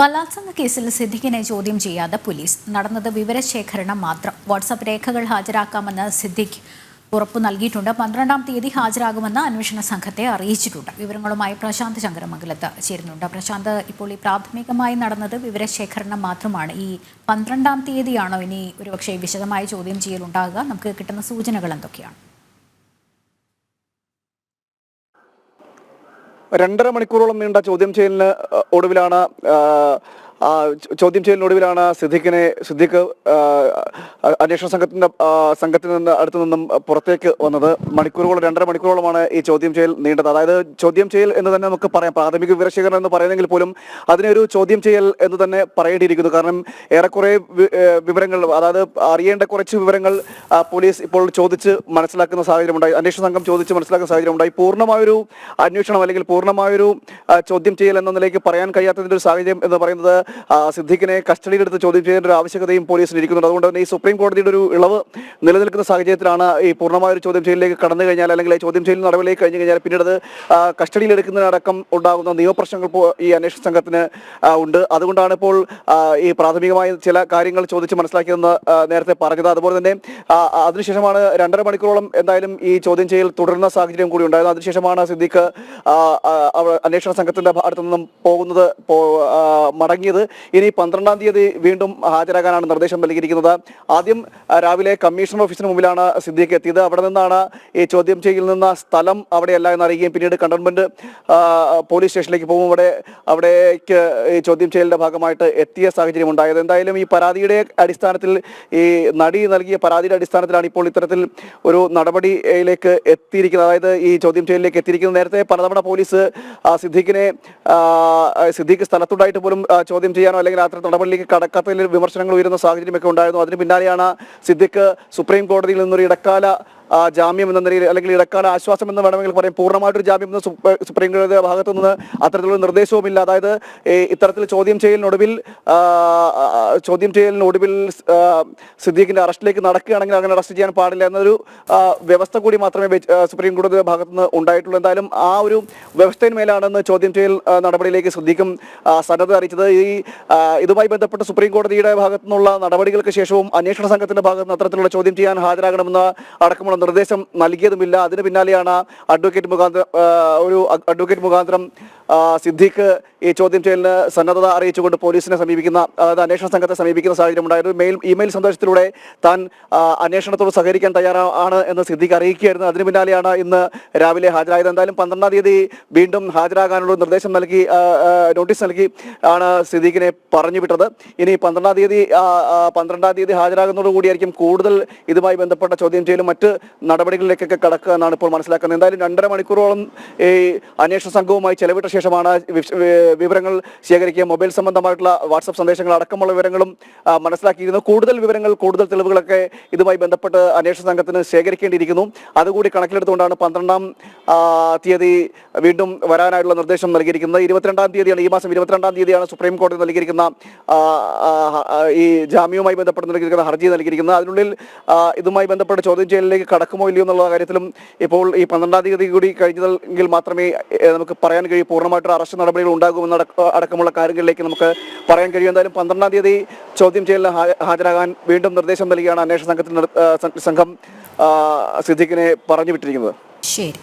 ബലാത്സംഗ കേസിൽ സിദ്ദിഖിനെ ചോദ്യം ചെയ്യാതെ പോലീസ്. നടന്നത് വിവരശേഖരണം മാത്രം. വാട്സപ്പ് രേഖകൾ ഹാജരാക്കാമെന്ന് സിദ്ദിഖ് ഉറപ്പു നൽകിയിട്ടുണ്ട്. പന്ത്രണ്ടാം തീയതി ഹാജരാകുമെന്ന് അന്വേഷണ സംഘത്തെ അറിയിച്ചിട്ടുണ്ട്. വിവരങ്ങളുമായി പ്രശാന്ത് ശങ്കരമംഗലത്ത് ചേരുന്നുണ്ട്. പ്രശാന്ത് ഇപ്പോൾ ഈ പ്രാഥമികമായി നടന്നത് വിവരശേഖരണം മാത്രമാണ്. ഈ പന്ത്രണ്ടാം തീയതിയാണോ? ഇനി ഒരുപക്ഷെ വിശദമായ ചോദ്യം ചെയ്യലുണ്ടാകുക നമുക്ക് കിട്ടുന്ന സൂചനകൾ എന്തൊക്കെയാണ്? രണ്ടര മണിക്കൂറോളം നീണ്ട ചോദ്യം ചെയ്യലിന് ഒടുവിലാണ് ചോദ്യം ചെയ്യലിനൊടുവിലാണ് സിദ്ദിഖിനെ സിദ്ദിഖ് അന്വേഷണ സംഘത്തിന്റെ സംഘത്തിൽ നിന്ന് അടുത്തു നിന്നും പുറത്തേക്ക് വന്നത്. മണിക്കൂറുകളും രണ്ടര മണിക്കൂറോളമാണ് ഈ ചോദ്യം ചെയ്യൽ നീണ്ടത്. അതായത് ചോദ്യം ചെയ്യൽ എന്ന് തന്നെ നമുക്ക് പറയാം. പ്രാഥമിക വിവരശേഖരണം എന്ന് പറയുന്നെങ്കിൽ പോലും അതിനൊരു ചോദ്യം ചെയ്യൽ എന്ന് തന്നെ പറയേണ്ടിയിരിക്കുന്നു. കാരണം ഏറെക്കുറെ വിവരങ്ങൾ അതായത് അറിയേണ്ട കുറച്ച് വിവരങ്ങൾ പോലീസ് ഇപ്പോൾ ചോദിച്ച് മനസ്സിലാക്കുന്ന സാഹചര്യമുണ്ടായി. അന്വേഷണ സംഘം ചോദിച്ച് മനസ്സിലാക്കുന്ന സാഹചര്യമുണ്ടായി. പൂർണമായൊരു അന്വേഷണം അല്ലെങ്കിൽ പൂർണമായൊരു ചോദ്യം ചെയ്യൽ എന്ന നിലയ്ക്ക് പറയാൻ കഴിയാത്തതിന്റെ ഒരു സാഹചര്യം എന്ന് പറയുന്നത് സിദ്ദിഖിനെ കസ്റ്റഡിയിലെടുത്ത് ചോദ്യം ചെയ്യേണ്ട ഒരു ആവശ്യകതയും പോലീസിന് ഇരിക്കുന്നുണ്ട്. അതുകൊണ്ട് തന്നെ ഈ സുപ്രീം കോടതിയുടെ ഒരു ഇളവ് നിലനിൽക്കുന്ന സാഹചര്യത്തിലാണ് ഈ പൂർണമായ ഒരു ചോദ്യം ചെയ്യലിലേക്ക് കടന്നു കഴിഞ്ഞാൽ അല്ലെങ്കിൽ ചോദ്യം ചെയ്യൽ നടപടിയിലേക്ക് കഴിഞ്ഞു കഴിഞ്ഞാൽ പിന്നീട് അത് കസ്റ്റഡിയിലെടുക്കുന്നതിനടക്കം ഉണ്ടാകുന്ന നിയമപ്രശ്നങ്ങൾ ഈ അന്വേഷണ സംഘത്തിന് ഉണ്ട്. അതുകൊണ്ടാണ് ഇപ്പോൾ ഈ പ്രാഥമികമായ ചില കാര്യങ്ങൾ ചോദിച്ച് മനസ്സിലാക്കിയതെന്ന് നേരത്തെ പറഞ്ഞത്. അതുപോലെ തന്നെ അതിനുശേഷമാണ് രണ്ടര മണിക്കൂറോളം എന്തായാലും ഈ ചോദ്യം ചെയ്യൽ തുടരുന്ന സാഹചര്യം കൂടി ഉണ്ടായത്. അതിനുശേഷമാണ് സിദ്ദിഖ് അന്വേഷണ സംഘത്തിന്റെ അടുത്തു നിന്നും പോകുന്നത് പോ- ഇനി പന്ത്രണ്ടാം തീയതി വീണ്ടും ഹാജരാകാനാണ് നിർദ്ദേശം നൽകിയിരിക്കുന്നത്. ആദ്യം രാവിലെ കമ്മീഷണർ ഓഫീസിന് മുമ്പിലാണ് സിദ്ദിഖ് എത്തിയത്. അവിടെ നിന്നാണ് ഈ ചോദ്യം ചെയ്യലിൽ നിന്ന സ്ഥലം അവിടെയല്ല എന്നറിയുകയും പിന്നീട് കണ്ടോൺമെന്റ് പോലീസ് സ്റ്റേഷനിലേക്ക് പോകും. അവിടെ അവിടേക്ക് ഈ ചോദ്യം ചെയ്യലിന്റെ ഭാഗമായിട്ട് എത്തിയ സാഹചര്യം ഉണ്ടായത്. എന്തായാലും ഈ പരാതിയുടെ അടിസ്ഥാനത്തിൽ ഈ നടി നൽകിയ പരാതിയുടെ അടിസ്ഥാനത്തിലാണ് ഇപ്പോൾ ഇത്തരത്തിൽ ഒരു നടപടിയിലേക്ക് എത്തിയിരിക്കുന്നത്. അതായത് ഈ ചോദ്യം ചെയ്യലിലേക്ക് എത്തിയിരിക്കുന്നത്. നേരത്തെ പലതവണ പോലീസ് സിദ്ദിഖിനെ സിദ്ദീഖ് സ്ഥലത്തുണ്ടായിട്ട് പോലും ആ, ചോദ്യം ചെയ്യാനോ അല്ലെങ്കിൽ രാത്രി നടപടിയിലേക്ക് കടക്കാത്തതിൽ വിമർശനങ്ങൾ ഉയരുന്ന സാഹചര്യമൊക്കെ ഉണ്ടായിരുന്നു. അതിന് പിന്നാലെയാണ് സിദ്ദിഖ് സുപ്രീം കോടതിയിൽ നിന്നൊരു ഇടക്കാല ജാമ്യം എന്ന നിലയിൽ അല്ലെങ്കിൽ ഇടക്കാല ആശ്വാസം എന്ന് വേണമെങ്കിൽ പറയും. പൂർണമായിട്ടൊരു ജാമ്യം എന്ന് സുപ്രീം കോടതിയുടെ ഭാഗത്തു നിന്ന് അത്തരത്തിലുള്ള നിർദ്ദേശവുമില്ല. അതായത് ഇത്തരത്തിൽ ചോദ്യം ചെയ്യലിനൊടുവിൽ ചോദ്യം ചെയ്യലിനൊടുവിൽ സിദ്ദീഖിന്റെ അറസ്റ്റിലേക്ക് നടക്കുകയാണെങ്കിൽ അങ്ങനെ അറസ്റ്റ് ചെയ്യാൻ പാടില്ല എന്നൊരു വ്യവസ്ഥ കൂടി മാത്രമേ സുപ്രീം കോടതിയുടെ ഭാഗത്തു നിന്ന് ഉണ്ടായിട്ടുള്ളൂ. എന്തായാലും ആ ഒരു വ്യവസ്ഥയിന്മേലാണെന്ന് ചോദ്യം ചെയ്യൽ നടപടിയിലേക്ക് സിദ്ദീഖും സന്നദ്ധത അറിയിച്ചത്. ഈ ഇതുമായി ബന്ധപ്പെട്ട് സുപ്രീം കോടതിയുടെ ഭാഗത്തു നിന്നുള്ള നടപടികൾക്ക് ശേഷവും അന്വേഷണ സംഘത്തിന്റെ ഭാഗത്ത് നിന്ന് അത്തരത്തിലുള്ള ചോദ്യം ചെയ്യാൻ ഹാജരാകണമെന്ന് അടക്കമുള്ള നിർദ്ദേശം നൽകിയതുമില്ല. അതിന് പിന്നാലെയാണ് അഡ്വക്കേറ്റ് മുഖാന്തരം ഒരു അഡ്വക്കേറ്റ് മുഖാന്തരം സിദ്ദിഖ് ഈ ചോദ്യം ചെയ്യലിന് സന്നദ്ധത അറിയിച്ചുകൊണ്ട് പോലീസിനെ സമീപിക്കുന്ന അതായത് അന്വേഷണ സംഘത്തെ സമീപിക്കുന്ന സാഹചര്യം ഉണ്ടായിരുന്നു. മെയിൽ ഇമെയിൽ സന്ദേശത്തിലൂടെ താൻ അന്വേഷണത്തോട് സഹകരിക്കാൻ തയ്യാറാണ് എന്ന് സിദ്ദീഖ് അറിയിക്കുകയായിരുന്നു. അതിന് പിന്നാലെയാണ് ഇന്ന് രാവിലെ ഹാജരായത്. എന്തായാലും പന്ത്രണ്ടാം തീയതി വീണ്ടും ഹാജരാകാനുള്ള നിർദ്ദേശം നൽകി നോട്ടീസ് നൽകി ആണ് സിദ്ദീഖിനെ പറഞ്ഞു വിട്ടത്. ഇനി പന്ത്രണ്ടാം തീയതി പന്ത്രണ്ടാം തീയതി ഹാജരാകുന്നതോടുകൂടിയായിരിക്കും കൂടുതൽ ഇതുമായി ബന്ധപ്പെട്ട ചോദ്യം ചെയ്യലും. മറ്റ് നടപടികളിലേക്കൊക്കെ കടക്കുക എന്നാണ് ഇപ്പോൾ മനസ്സിലാക്കുന്നത്. എന്തായാലും രണ്ടര മണിക്കൂറോളം ഈ അന്വേഷണ സംഘവുമായി ചെലവിട്ട ശേഷമാണ് വിവരങ്ങൾ ശേഖരിക്കുക. മൊബൈൽ സംബന്ധമായിട്ടുള്ള വാട്സപ്പ് സന്ദേശങ്ങൾ അടക്കമുള്ള വിവരങ്ങളും മനസ്സിലാക്കിയിരുന്നു. കൂടുതൽ വിവരങ്ങൾ കൂടുതൽ തെളിവുകളൊക്കെ ഇതുമായി ബന്ധപ്പെട്ട് അന്വേഷണ സംഘത്തിന് ശേഖരിക്കേണ്ടിയിരിക്കുന്നു. അതുകൂടി കണക്കിലെടുത്തുകൊണ്ടാണ് പന്ത്രണ്ടാം തീയതി വീണ്ടും വരാനായിട്ടുള്ള നിർദ്ദേശം നൽകിയിരിക്കുന്നത്. ഇരുപത്തിരണ്ടാം തീയതിയാണ് ഈ മാസം ഇരുപത്തിരണ്ടാം തീയതിയാണ് സുപ്രീം കോടതി നൽകിയിരിക്കുന്ന ഈ ജാമ്യവുമായി ബന്ധപ്പെട്ട് നൽകിയിരിക്കുന്ന ഹർജി നൽകിയിരിക്കുന്നത്. അതിനുള്ളിൽ ഇതുമായി ബന്ധപ്പെട്ട് ചോദ്യം ചെയ്യലിലേക്ക് കടക്കുമോ ഇല്ലയോ എന്നുള്ള കാര്യത്തിലും ഇപ്പോൾ ഈ പന്ത്രണ്ടാം തീയതി കൂടി കഴിഞ്ഞതെങ്കിൽ മാത്രമേ നമുക്ക് പറയാൻ കഴിയൂ പൂർണമായിട്ട് അറസ്റ്റ് നടപടികൾ ഉണ്ടാകുമെന്ന അടക്ക- അടക്കമുള്ള കാര്യങ്ങളിലേക്ക് നമുക്ക് പറയാൻ കഴിയും. എന്തായാലും പന്ത്രണ്ടാം തീയതി ചോദ്യം ചെയ്യലിന് ഹാജരാകാൻ വീണ്ടും നിർദ്ദേശം നൽകിയാണ് അന്വേഷണ സംഘത്തിന് സംഘം സിദ്ദീഖിനെ പറഞ്ഞു വിട്ടിരിക്കുന്നത്. ശരി.